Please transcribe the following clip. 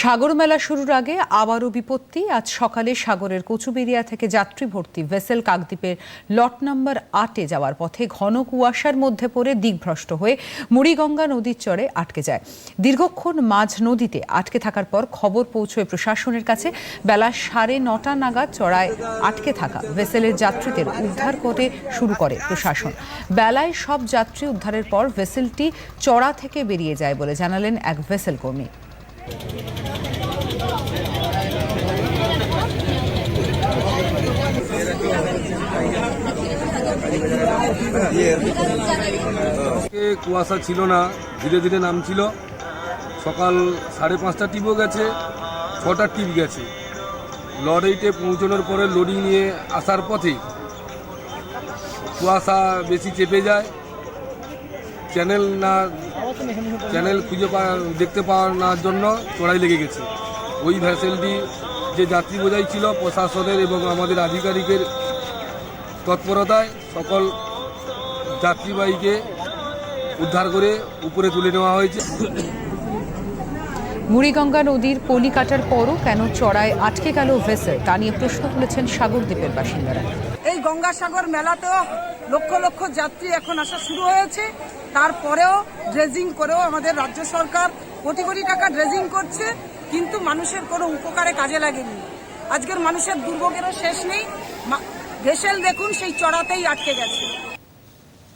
সাগর মেলা শুরুর আগে আবারও বিপত্তি। আজ সকালে সাগরের কচুবেরিয়া থেকে যাত্রী ভর্তি। ভেসেল কাকদ্বীপের লট নাম্বার আটে যাওয়ার পথে ঘন কুয়াশার মধ্যে পড়ে দিকভ্রষ্ট হয়ে মুড়িগঙ্গা নদীর চরে আটকে যায়। দীর্ঘক্ষণ মাঝ নদীতে আটকে থাকার পর খবর পৌঁছয় প্রশাসনের কাছে। বেলা সাড়ে নটা নাগাদ চড়ায় আটকে থাকা ভেসেলের যাত্রীদের উদ্ধার করে শুরু করে প্রশাসন। বেলায় সব যাত্রী উদ্ধারের পর ভেসেলটি চড়া থেকে বেরিয়ে যায় বলে জানালেন এক ভেসেল কর্মী। কুয়াশা ছিল না, ধীরে ধীরে নামছিল। সকাল সাড়ে পাঁচটা টিপও গেছে ছটার টিপ গেছে। লরিতে পৌঁছানোর পরে লোডিং নিয়ে আসার পথে কুয়াশা বেশি চেপে যায়। চ্যানেল না, চ্যানেল খুঁজে দেখতে পাওয়ার জন্য চড়াই লেগে গেছে। ওই ভ্যাসেলটি যে যাত্রী বোঝাই ছিল প্রশাসনের এবং আমাদের আধিকারিকের তৎপরতায় সকল যাত্রীবাহীকে উদ্ধার করে উপরে তুলে নেওয়া হয়েছে। মুড়িগঙ্গা নদীর পলি কাটার পরও কেন চড়ায় আটকে গেল ভেসেল তা নিয়ে প্রশ্ন তুলেছেন সাগরদ্বীপের বাসিন্দারা। এই গঙ্গাসাগর মেলাতেও লক্ষ লক্ষ যাত্রী এখন আসা শুরু হয়েছে। তারপরেও ড্রেজিং করেও আমাদের রাজ্য সরকার কোটি কোটি টাকা ড্রেজিং করছে কিন্তু মানুষের কোনো উপকারে কাজে লাগেনি। আজকের মানুষের দুর্ভোগেরও শেষ নেই। ভেসেল দেখুন সেই চড়াতেই আটকে গেছে।